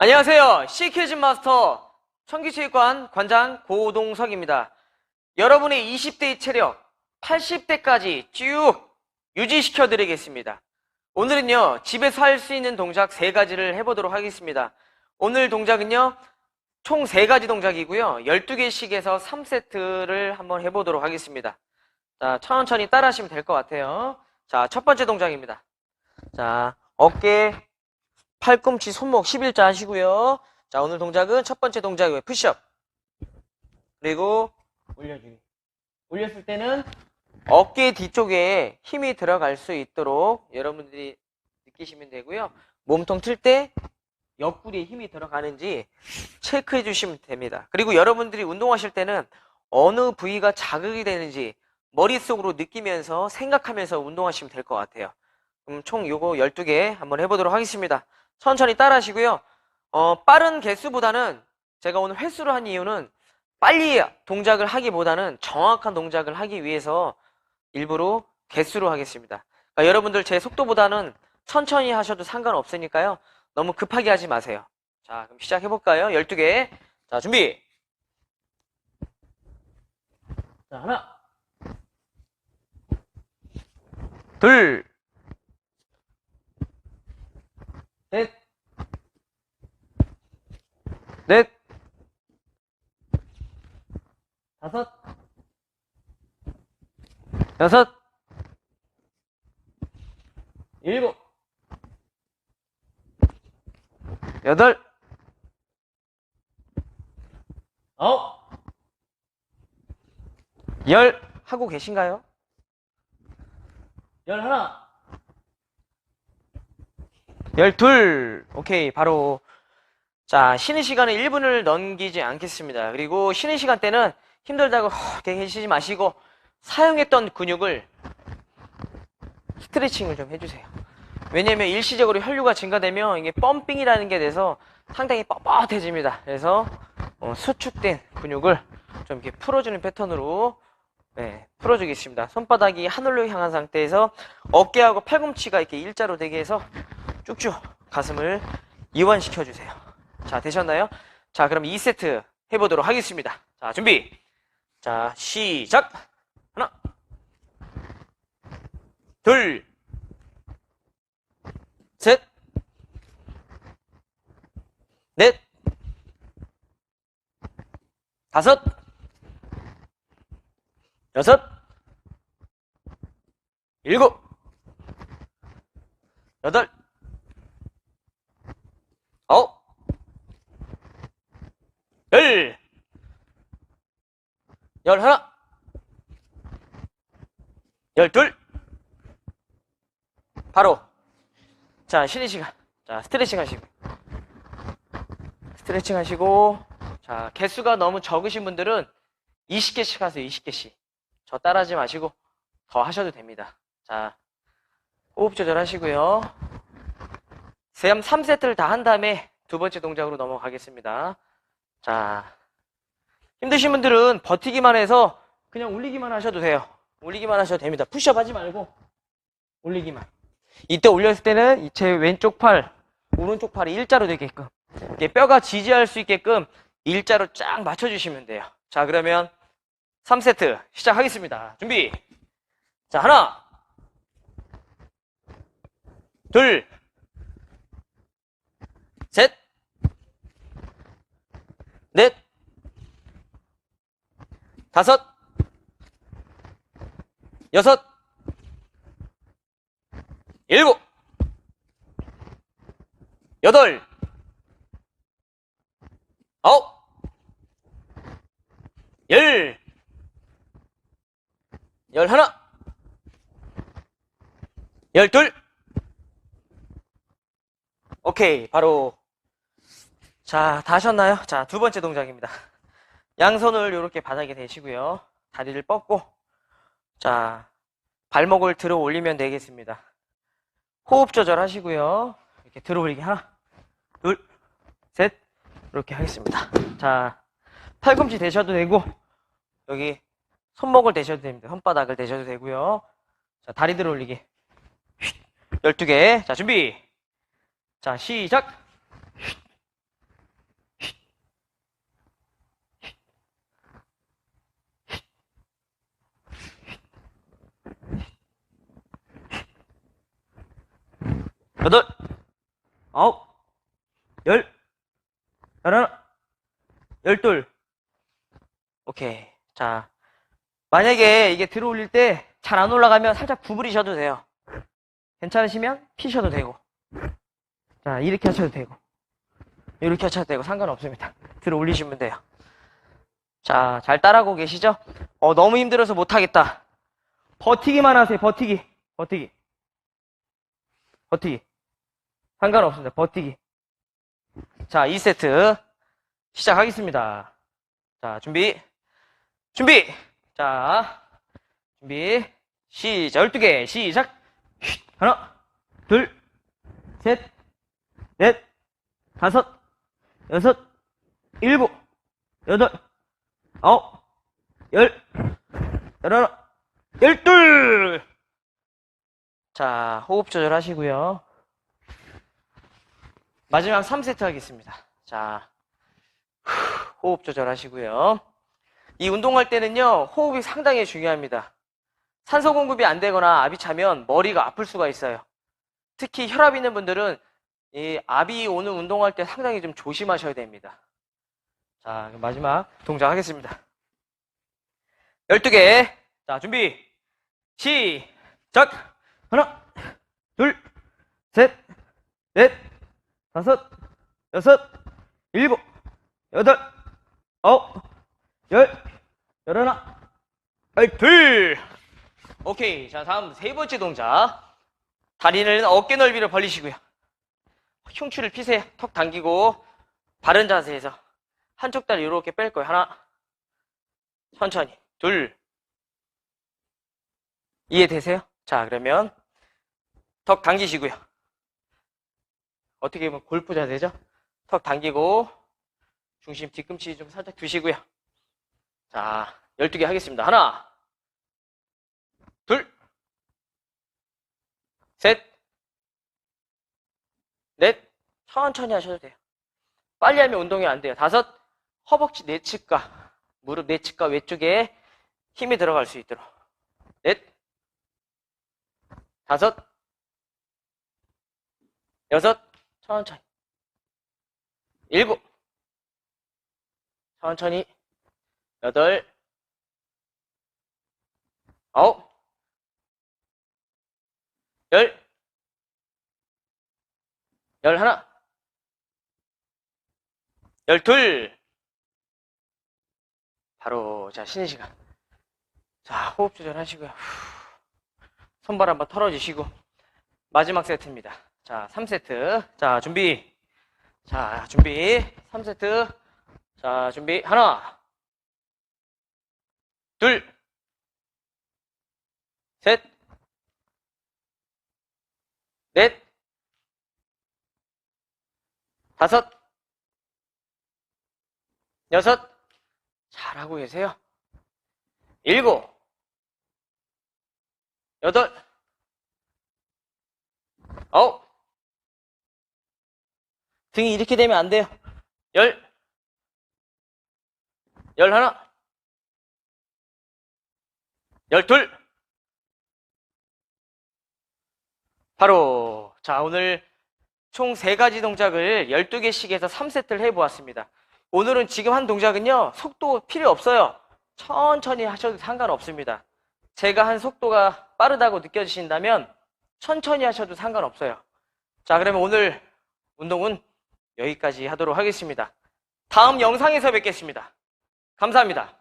안녕하세요. C퀴즈 마스터 청기체육관 관장 고동석입니다. 여러분의 20대의 체력 80대까지 쭉 유지시켜 드리겠습니다. 오늘은요, 집에서 할 수 있는 동작 3가지를 해보도록 하겠습니다. 오늘 동작은요, 총 3가지 동작이고요. 12개씩 해서 3세트를 한번 해보도록 하겠습니다. 자, 천천히 따라 하시면 될 것 같아요. 자, 첫 번째 동작입니다. 자, 어깨, 팔꿈치, 손목 11자 하시고요. 자, 오늘 동작은 첫 번째 동작이고요. 푸시업. 그리고 올려주기. 올렸을 때는 어깨 뒤쪽에 힘이 들어갈 수 있도록 여러분들이 느끼시면 되고요. 몸통 틀 때 옆구리에 힘이 들어가는지 체크해 주시면 됩니다. 그리고 여러분들이 운동하실 때는 어느 부위가 자극이 되는지 머릿속으로 느끼면서 생각하면서 운동하시면 될 것 같아요. 그럼 총 요거 12개 한번 해보도록 하겠습니다. 천천히 따라 하시고요. 어, 빠른 개수보다는 제가 오늘 횟수를 한 이유는 빨리 동작을 하기보다는 정확한 동작을 하기 위해서 일부러 개수로 하겠습니다. 그러니까 여러분들 제 속도보다는 천천히 하셔도 상관없으니까요. 너무 급하게 하지 마세요. 자, 그럼 시작해볼까요? 12개. 자, 준비. 자, 하나. 둘. 셋. 넷. 다섯. 여섯. 일곱. 여덟. 아홉. 열. 하고 계신가요? 열 하나. 열둘. 오케이. 바로. 자, 쉬는 시간에 1분을 넘기지 않겠습니다. 그리고 쉬는 시간 때는 힘들다고 이렇게 계시지 마시고 사용했던 근육을 스트레칭을 좀 해주세요. 왜냐면 일시적으로 혈류가 증가되면 이게 펌핑이라는 게 돼서 상당히 뻣뻣해집니다. 그래서 어, 수축된 근육을 좀 이렇게 풀어주는 패턴으로 네, 풀어주겠습니다. 손바닥이 하늘로 향한 상태에서 어깨하고 팔꿈치가 이렇게 일자로 되게 해서 쭉쭉 가슴을 이완시켜 주세요. 자, 되셨나요? 자, 그럼 2세트 해보도록 하겠습니다. 자, 준비. 자, 시작. 하나, 둘, 셋, 넷, 다섯, 여섯, 일곱, 여덟, 아홉, 열, 열하나, 열둘, 바로. 자, 쉬는 시간. 자, 스트레칭 하시고. 스트레칭 하시고. 자, 개수가 너무 적으신 분들은 20개씩 하세요, 20개씩. 저 따라하지 마시고 더 하셔도 됩니다. 자, 호흡 조절하시고요. 세엄 3세트를 다 한 다음에 두 번째 동작으로 넘어가겠습니다. 자, 힘드신 분들은 버티기만 해서 그냥 올리기만 하셔도 돼요. 올리기만 하셔도 됩니다. 푸시업 하지 말고 올리기만. 이때 올렸을 때는 제 왼쪽 팔, 오른쪽 팔이 일자로 되게끔 뼈가 지지할 수 있게끔 일자로 쫙 맞춰주시면 돼요. 자, 그러면 3세트 시작하겠습니다. 준비. 자, 하나, 둘, 셋, 넷, 다섯, 여섯, 일곱, 여덟, 아홉, 열, 열하나, 열둘, 오케이, 바로. 자, 다 하셨나요? 자, 두 번째 동작입니다. 양손을 이렇게 바닥에 대시고요. 다리를 뻗고, 자, 발목을 들어 올리면 되겠습니다. 호흡 조절하시고요. 이렇게 들어 올리기 하나, 둘, 셋, 이렇게 하겠습니다. 자, 팔꿈치 대셔도 되고, 여기 손목을 대셔도 됩니다. 손바닥을 대셔도 되고요. 자, 다리 들어 올리기. 12개. 자, 준비. 자, 시작. 여덟, 아홉, 열, 열하나, 열둘. 오케이. 자, 만약에 이게 들어 올릴 때 잘 안 올라가면 살짝 구부리셔도 돼요. 괜찮으시면 피셔도 되고. 자, 이렇게 하셔도 되고. 이렇게 하셔도 되고 상관없습니다. 들어 올리시면 돼요. 자, 잘 따라하고 계시죠? 어, 너무 힘들어서 못하겠다. 버티기만 하세요, 버티기. 버티기. 버티기. 상관없습니다. 버티기. 자, 2세트 시작하겠습니다. 자, 준비. 준비! 자, 준비. 시작. 12개. 시작. 쉿. 하나, 둘, 셋, 넷, 다섯, 여섯, 일곱, 여덟, 아홉, 열, 열하나, 열둘! 자, 호흡 조절하시고요. 마지막 3세트 하겠습니다. 자, 후, 호흡 조절하시고요. 이 운동할 때는요, 호흡이 상당히 중요합니다. 산소 공급이 안 되거나 압이 차면 머리가 아플 수가 있어요. 특히 혈압 있는 분들은 이 압이 오는 운동할 때 상당히 좀 조심하셔야 됩니다. 자, 마지막 동작 하겠습니다. 12개. 자, 준비. 시작. 하나, 둘, 셋, 넷, 다섯, 여섯, 일곱, 여덟, 아홉, 열, 열하나, 열둘. 오케이. 자, 다음 세 번째 동작. 다리는 어깨 넓이를 벌리시고요. 흉추를 피세요. 턱 당기고 바른 자세에서 한쪽 다리 이렇게 뺄 거예요. 하나, 천천히. 둘. 이해되세요? 자, 그러면 턱 당기시고요. 어떻게 보면 골프 자세죠? 턱 당기고 중심 뒤꿈치 좀 살짝 두시고요. 자, 12개 하겠습니다. 하나, 둘, 셋, 넷, 천천히 하셔도 돼요. 빨리 하면 운동이 안 돼요. 다섯, 허벅지 내측과 무릎 내측과 외쪽에 힘이 들어갈 수 있도록. 넷, 다섯, 여섯, 천천히. 일곱, 천천히. 여덟, 아홉, 열, 열 하나, 열 둘. 바로, 자, 쉬는 시간. 자, 호흡 조절하시고요. 손발 한번 털어주시고. 마지막 세트입니다. 자, 3세트. 자, 준비. 자, 준비. 3세트. 자, 준비. 하나. 둘. 셋. 넷. 다섯. 여섯. 잘하고 계세요. 일곱. 여덟. 아홉. 등이 이렇게 되면 안 돼요. 열. 열 하나. 열 둘. 바로, 자, 오늘 총세 가지 동작을 12개씩 해서 3세트를 해보았습니다. 오늘은 지금 한 동작은요, 속도 필요 없어요. 천천히 하셔도 상관없습니다. 제가 한 속도가 빠르다고 느껴지신다면 천천히 하셔도 상관없어요. 자, 그러면 오늘 운동은 여기까지 하도록 하겠습니다. 다음 영상에서 뵙겠습니다. 감사합니다.